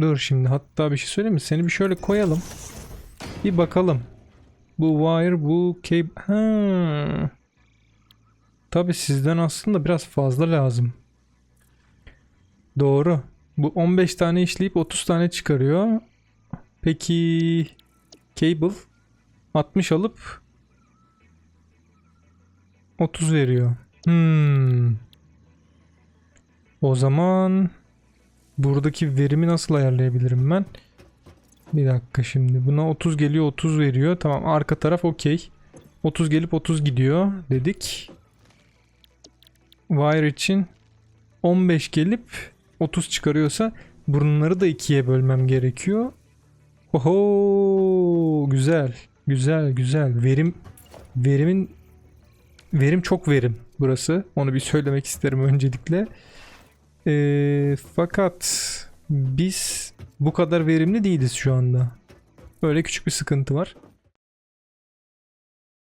Dur şimdi hatta bir şey söyleyeyim mi? Seni bir şöyle koyalım. Bir bakalım. Bu wire bu cable. Ha. Tabi sizden aslında biraz fazla lazım. Doğru. Bu 15 tane işleyip 30 tane çıkarıyor. Peki cable 60 alıp 30 veriyor. Hmm. O zaman buradaki verimi nasıl ayarlayabilirim ben? Bir dakika şimdi. Buna 30 geliyor 30 veriyor. Tamam arka taraf okey. 30 gelip 30 gidiyor dedik. Wire için 15 gelip 30 çıkarıyorsa burunları da ikiye bölmem gerekiyor. Oho güzel. Güzel güzel. Verim verimin verim çok verim burası. Onu bir söylemek isterim öncelikle. Ee, fakat biz bu kadar verimli değiliz şu anda. Öyle küçük bir sıkıntı var.